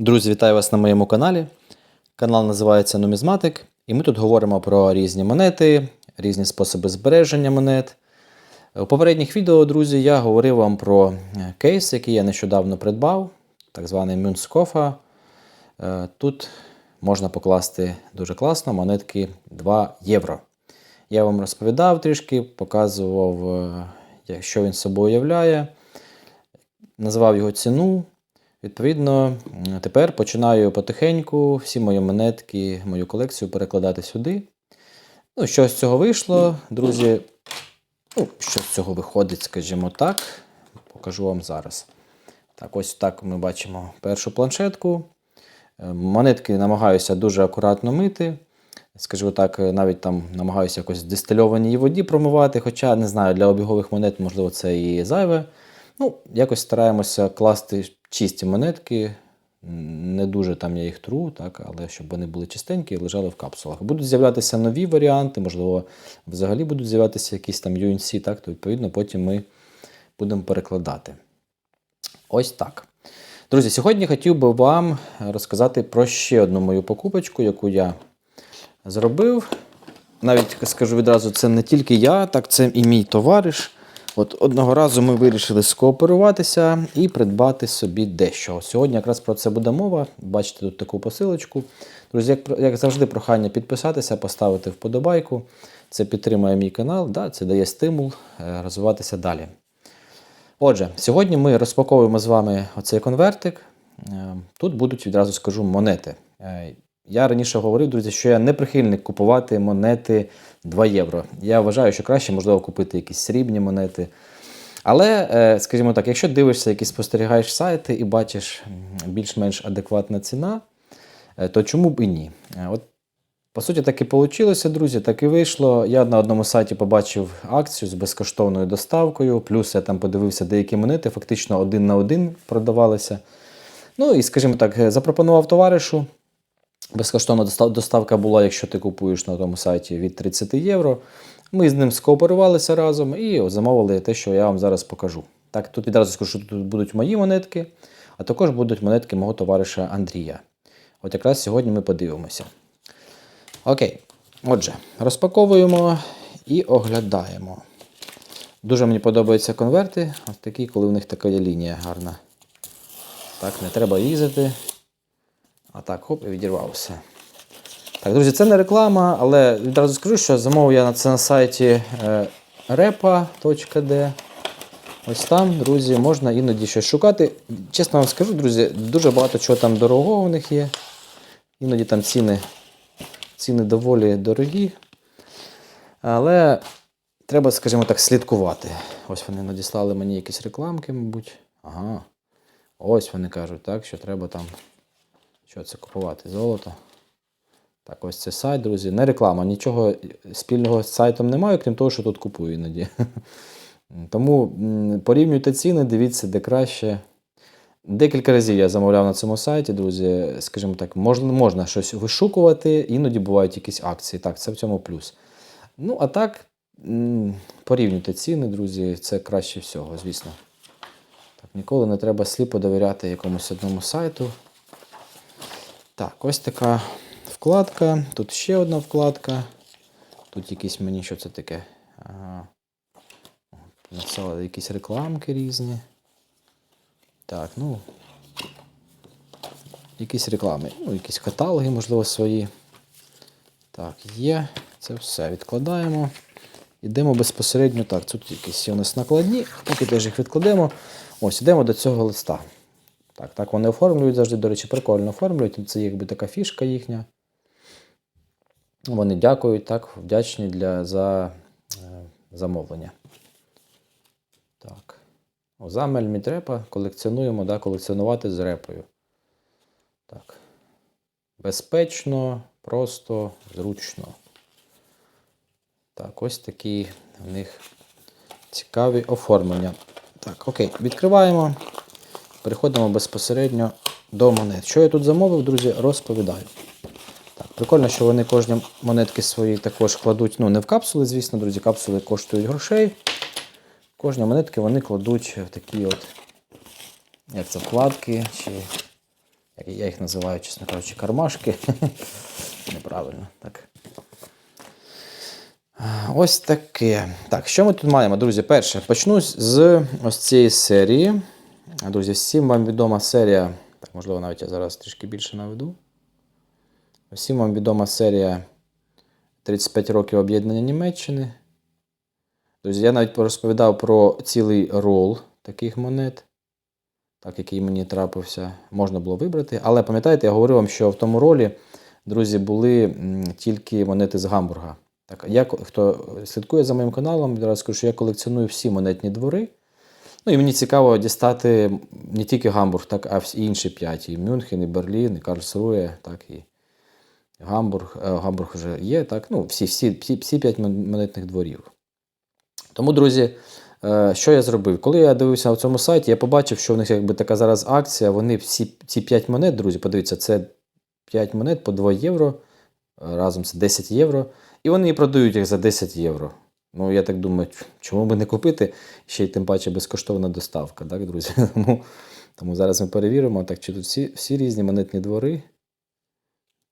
Друзі, вітаю вас на моєму каналі. Канал називається Нумізматик, і ми тут говоримо про різні монети, різні способи збереження монет. У попередніх відео, друзі, я говорив вам про е, кейс, який я нещодавно придбав, так званий Мюнскофа. Е, Тут можна покласти дуже класно монетки 2 євро. Я вам розповідав трішки, показував, е, що він собою являє, назвав його ціну. Відповідно, тепер починаю потихеньку всі мої монетки, мою колекцію перекладати сюди. Ну, що з цього вийшло, друзі? Ну, що з цього виходить, скажімо так, покажу вам зараз. Так, ось так ми бачимо першу планшетку. Е, Монетки намагаюся дуже акуратно мити. Скажімо так, е, навіть там намагаюся якось в дистильованій воді промивати, хоча не знаю, для обігових монет, можливо, це і зайве. Ну, якось стараємося класти чисті монетки. Не дуже там я їх тру, так, але щоб вони були чистенькі і лежали в капсулах. Будуть з'являтися нові варіанти, можливо, взагалі будуть з'являтися якісь там UNC, так, то відповідно потім ми будемо перекладати. Ось так. Друзі, сьогодні хотів би вам розказати про ще одну мою покупочку, яку я зробив. Навіть скажу відразу, це не тільки я, так це і мій товариш. От одного разу ми вирішили скооперуватися і придбати собі дещо. Сьогодні якраз про це буде мова. Бачите тут таку посилочку. Друзі, як, як завжди, прохання підписатися, поставити вподобайку. Це підтримує мій канал, да, це дає стимул е, розвиватися далі. Отже, сьогодні ми розпаковуємо з вами оцей конвертик. Е, Тут будуть відразу скажу монети. Е, Я раніше говорив, друзі, що я не прихильник купувати монети 2 євро. Я вважаю, що краще можливо купити якісь срібні монети. Але, е, скажімо так, якщо дивишся, якісь спостерігаєш сайти і бачиш більш-менш адекватна ціна, е, то чому б і ні? Е, От по суті, так і вийшло, друзі, так і вийшло. Я на одному сайті побачив акцію з безкоштовною доставкою, плюс я там подивився деякі монети, фактично один на один продавалися. Ну і, скажімо так, запропонував товаришу. Безкоштовна доставка була, якщо ти купуєш на тому сайті від 30 євро. Ми з ним скооперувалися разом і замовили те, що я вам зараз покажу. Так, тут відразу скажу, що тут будуть мої монетки, а також будуть монетки мого товариша Андрія. От якраз сьогодні ми подивимося. Окей. Отже, розпаковуємо і оглядаємо. Дуже мені подобаються конверти, ось такі, коли в них така лінія гарна. Так, не треба різати. А так, хоп, і відірвався. Так, друзі, це не реклама, але відразу скажу, що замовив я на це на сайті е, repa.d. Ось там, друзі, можна іноді щось шукати. Чесно вам скажу, друзі, дуже багато чого там дорогого у них є. Іноді там ціни, ціни доволі дорогі. Але треба, скажімо так, слідкувати. Ось вони надіслали мені якісь рекламки, мабуть. Ага. Ось вони кажуть, так, що треба там. Що це купувати? Золото. Так, ось це сайт, друзі. Не реклама, нічого спільного з сайтом немає, крім того, що тут купую іноді. Тому порівнюйте ціни, дивіться, де краще. Декілька разів я замовляв на цьому сайті, друзі. Скажімо так, можна, можна щось вишукувати, іноді бувають якісь акції. Так, це в цьому плюс. Ну, а так, порівнюйте ціни, друзі, це краще всього, звісно. Так, ніколи не треба сліпо довіряти якомусь одному сайту. Так, ось така вкладка. Тут ще одна вкладка. Тут якісь мені що це таке? Ага. Написали якісь рекламки різні. Так, ну. Якісь реклами. Ну, якісь каталоги, можливо, свої. Так, є. Це все відкладаємо. Йдемо безпосередньо. Так, тут якісь у нас накладні, поки теж їх відкладемо. Ось, йдемо до цього листа. Так, так вони оформлюють завжди, до речі, прикольно оформлюють. Це якби така фішка їхня. Вони дякують, так, вдячні для, за е, замовлення. Так. О, замель мітрепа колекціонуємо, да, колекціонувати з репою. Так. Безпечно, просто, зручно. Так, ось такі в них цікаві оформлення. Так, окей, відкриваємо. Переходимо безпосередньо до монет. Що я тут замовив, друзі, розповідаю. Так, прикольно, що вони кожні монетки свої також кладуть, ну, не в капсули, звісно, друзі, капсули коштують грошей. Кожні монетки вони кладуть в такі от, як це, вкладки, чи я їх називаю, чесно кажучи, кармашки. Неправильно, так. Ось таке. Так, що ми тут маємо, друзі? Перше, почну з ось цієї серії. Друзі, всім вам відома серія. Так, можливо, навіть я зараз трішки більше наведу. Всім вам відома серія 35 років об'єднання Німеччини. Друзі, я навіть розповідав про цілий рол таких монет, так, який мені трапився, можна було вибрати. Але пам'ятаєте, я говорив вам, що в тому ролі, друзі, були тільки монети з Гамбурга. Так, я, хто слідкує за моїм каналом, відразу скажу, що я колекціоную всі монетні двори. Ну і мені цікаво дістати не тільки Гамбург, так, а всі інші п'ять. І Мюнхен, і Берлін, і Карлсрує, так, і Гамбург. Е, Гамбург вже є, так. Ну, всі, всі, всі, всі п'ять монетних дворів. Тому, друзі, е, що я зробив? Коли я дивився на цьому сайті, я побачив, що в них якби така зараз акція. Вони всі ці 5 монет, друзі, подивіться, це 5 монет по 2 євро. Разом це 10 євро. І вони продають їх за 10 євро. Ну, я так думаю, чому би не купити? Ще й тим паче безкоштовна доставка, так, друзі? Тому, тому зараз ми перевіримо, так, чи тут всі, всі різні монетні двори.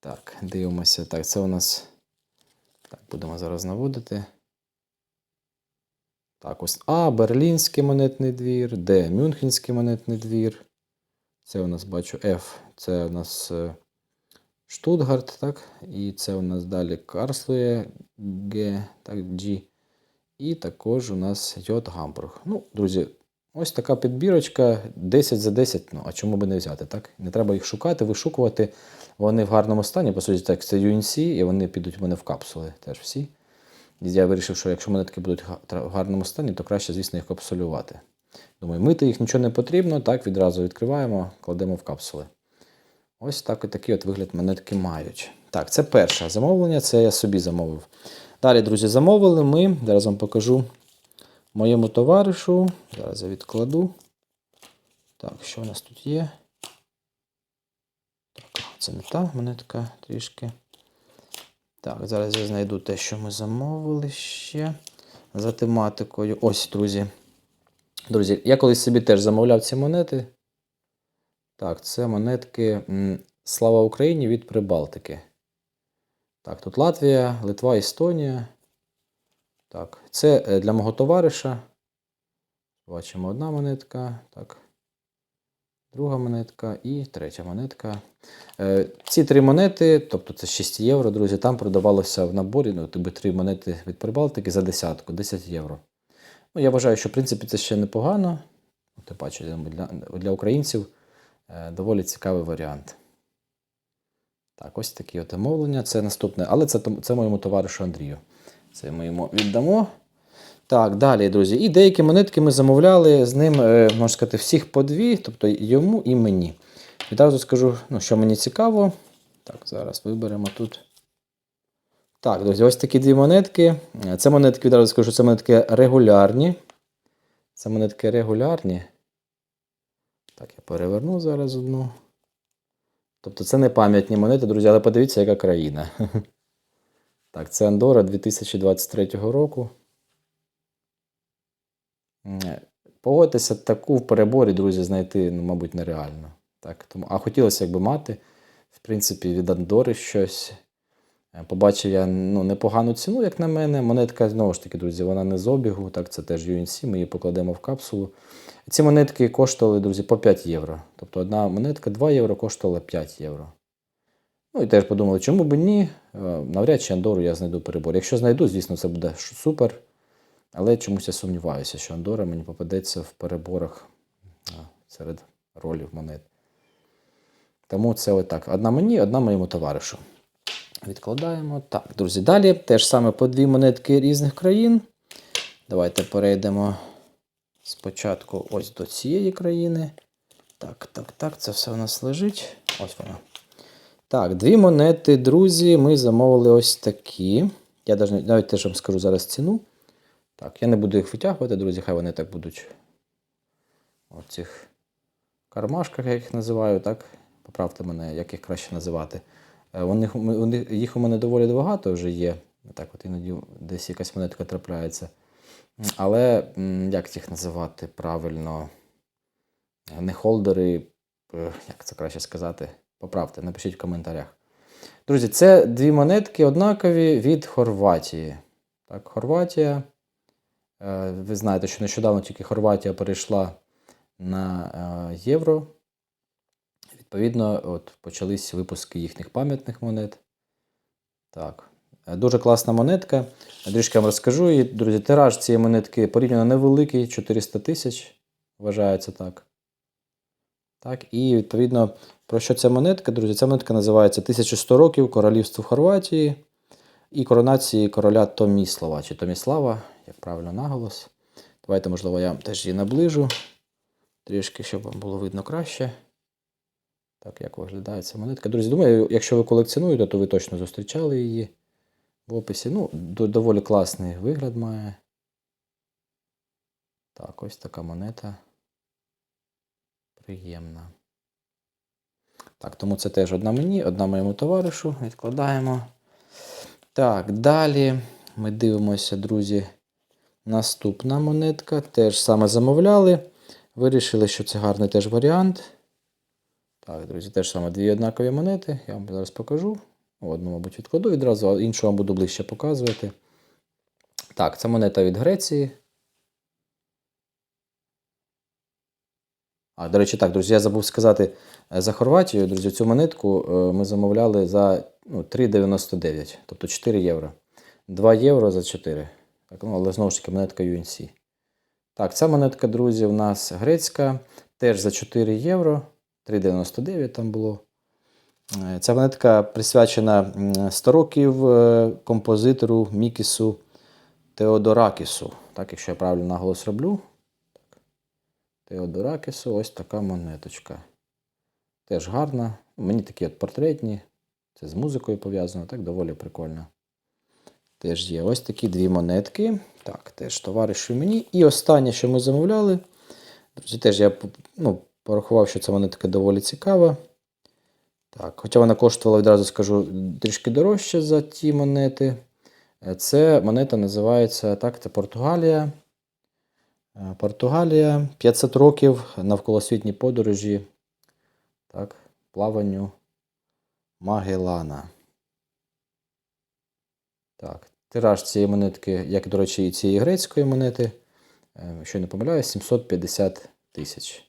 Так, дивимося. Так, це у нас. Так, будемо зараз наводити. Так, ось А, Берлінський монетний двір, Д, Мюнхенський монетний двір. Це у нас бачу F, це у нас е, Штутгарт, так? І це у нас далі Карслує Г, так, G. І також у нас J Гамбург. Ну, друзі, ось така підбірочка 10 за 10. Ну, а чому би не взяти, так? Не треба їх шукати, вишукувати. Вони в гарному стані, по суті, так, це UNC, і вони підуть в мене в капсули теж всі. І я вирішив, що якщо монетки будуть в гарному стані, то краще, звісно, їх капсулювати. Думаю, мити їх нічого не потрібно, так, відразу відкриваємо, кладемо в капсули. Ось так такий от вигляд монетки мають. Так, це перше замовлення, це я собі замовив. Далі, друзі, замовили ми. Зараз вам покажу моєму товаришу. Зараз я відкладу. Так, що у нас тут є? Так, це не та монетка трішки. Так, зараз я знайду те, що ми замовили ще за тематикою. Ось, друзі. Друзі, я колись собі теж замовляв ці монети. Так, це монетки Слава Україні від Прибалтики. Так, тут Латвія, Литва, Естонія. Так, це е, для мого товариша. Бачимо одна монетка. Так. Друга монетка і третя монетка. Е, Ці три монети, тобто це 6 євро, друзі, там продавалося в наборі, ну, тобі три монети від Прибалтики за десятку, 10 євро. Ну, я вважаю, що в принципі це ще непогано. Ти бачиш, для, для українців е, доволі цікавий варіант. Так, ось такі от замовлення. Це наступне, але це, це моєму товаришу Андрію. Це ми йому віддамо. Так, далі, друзі. І деякі монетки ми замовляли з ним, е, можна сказати, всіх по дві, тобто йому і мені. Відразу скажу, ну, що мені цікаво. Так, зараз виберемо тут. Так, друзі, ось такі дві монетки. Це монетки, відразу скажу, це монетки регулярні. Це монетки регулярні. Так, я переверну зараз одну. Тобто це не пам'ятні монети, друзі, але подивіться, яка країна. Так, це Андора 2023 року. Е, Погодьтеся, таку в переборі, друзі, знайти, ну, мабуть, нереально. Так, тому, а хотілося якби мати, в принципі, від Андори щось. Е, Побачив я ну, непогану ціну, як на мене. Монетка, знову ж таки, друзі, вона не з обігу, так, це теж UNC, ми її покладемо в капсулу. Ці монетки коштували, друзі, по 5 євро. Тобто одна монетка 2 євро коштувала 5 євро. Ну і теж подумали, чому б ні? Е, Навряд чи Андору я знайду перебор. Якщо знайду, звісно, це буде супер. Але чомусь я сумніваюся, що Андора мені попадеться в переборах серед ролів монет. Тому це отак. Одна мені, одна моєму товаришу. Відкладаємо. Так, друзі, далі теж саме по дві монетки різних країн. Давайте перейдемо спочатку ось до цієї країни. Так, так, так, це все у нас лежить. Ось вона. Так, дві монети, друзі, ми замовили ось такі. Я навіть, теж вам скажу зараз ціну. Так, я не буду їх витягувати, друзі, хай вони так будуть в цих кармашках, я їх називаю, так? Поправте мене, як їх краще називати. Е, Вони, вони, їх у мене доволі багато вже є. Так, от іноді десь якась монетка трапляється. Але як їх називати правильно? Не холдери, е, як це краще сказати, поправте, напишіть в коментарях. Друзі, це дві монетки однакові від Хорватії. Так, Хорватія. Е, Ви знаєте, що нещодавно тільки Хорватія перейшла на е, євро. Відповідно, от почались випуски їхніх пам'ятних монет. Так. Дуже класна монетка. Трішки вам розкажу. І, друзі, тираж цієї монетки порівняно невеликий 400 тисяч. Вважається так. Так, і відповідно, про що ця монетка, друзі? Ця монетка називається 1100 років королівству Хорватії і коронації короля Томіслава чи Томіслава, як правильно наголос. Давайте, можливо, я теж її наближу. Трішки, щоб вам було видно краще. Так, як виглядає ця монетка. Друзі, думаю, якщо ви колекціонуєте, то ви точно зустрічали її в описі. Ну, доволі класний вигляд має. Так, ось така монета. Приємна. Так, тому це теж одна мені, одна моєму товаришу. Відкладаємо. Так, далі ми дивимося, друзі. Наступна монетка. Теж саме замовляли. Вирішили, що це гарний теж варіант. Так, друзі, теж саме дві однакові монети. Я вам зараз покажу. Одну, мабуть, відкладу відразу, а іншу вам буду ближче показувати. Так, це монета від Греції. А, до речі, так, друзі, я забув сказати е, за Хорватію, друзі, цю монетку е, ми замовляли за ну, 3,99, тобто 4 євро. 2 євро за 4. Так, ну, але знову ж таки монетка UNC. Так, ця монетка, друзі, у нас грецька, теж за 4 євро. 3,99 там було. Е, Ця монетка присвячена 100 років е, композитору Мікісу Теодоракісу. Так, якщо я правильно наголос роблю. Теодоракісу, ось така монеточка. Теж гарна. Мені такі от портретні. Це з музикою пов'язано, так доволі прикольно. Теж є ось такі дві монетки. Так, теж товаришу мені. І останнє, що ми замовляли. Друзі, теж я ну, порахував, що ця монетка доволі цікава. Так, хоча вона коштувала, відразу скажу, трішки дорожче за ті монети. Е, Це монета називається так, це Португалія. Е, Португалія 500 років навколосвітній подорожі. Так, плаванню Магеллана. Так, тираж цієї монетки, як, до речі, і цієї грецької монети, е, я не помиляюсь, 750 тисяч.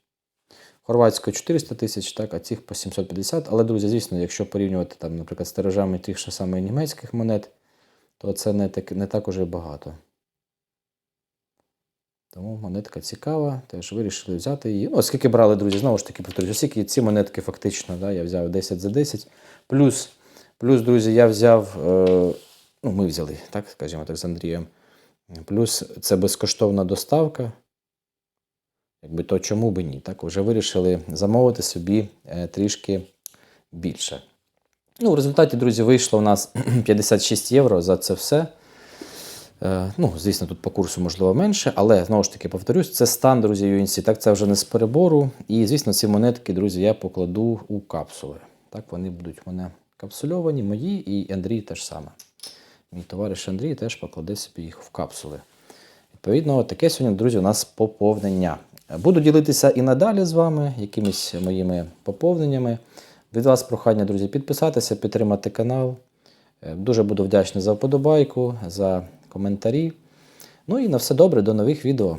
Хорватської 400 тисяч, так, а цих по 750. Але, друзі, звісно, якщо порівнювати, там, наприклад, з тиражами тих же саме німецьких монет, то це не так, не так уже багато. Тому монетка цікава, теж вирішили взяти її. Ну, оскільки брали, друзі, знову ж таки повторюю, оскільки ці монетки фактично, да, я взяв 10 за 10. Плюс, плюс друзі, я взяв, е, ну, ми взяли, так, скажімо так, з Андрієм. Плюс це безкоштовна доставка. Якби то чому би ні? Так, вже вирішили замовити собі е, трішки більше. Ну, в результаті, друзі, вийшло у нас 56 євро за це все. Е, ну, звісно, тут по курсу можливо менше, але знову ж таки повторюсь, це стан, друзі, UNC. Так, це вже не з перебору. І, звісно, ці монетки, друзі, я покладу у капсули. Так, вони будуть в мене капсульовані, мої і Андрій теж саме. Мій товариш Андрій теж покладе собі їх в капсули. Відповідно, таке сьогодні, друзі, у нас поповнення. Буду ділитися і надалі з вами якимись моїми поповненнями. Від вас прохання, друзі, підписатися, підтримати канал. Е, Дуже буду вдячний за вподобайку, за коментарі. Ну і на все добре, до нових відео.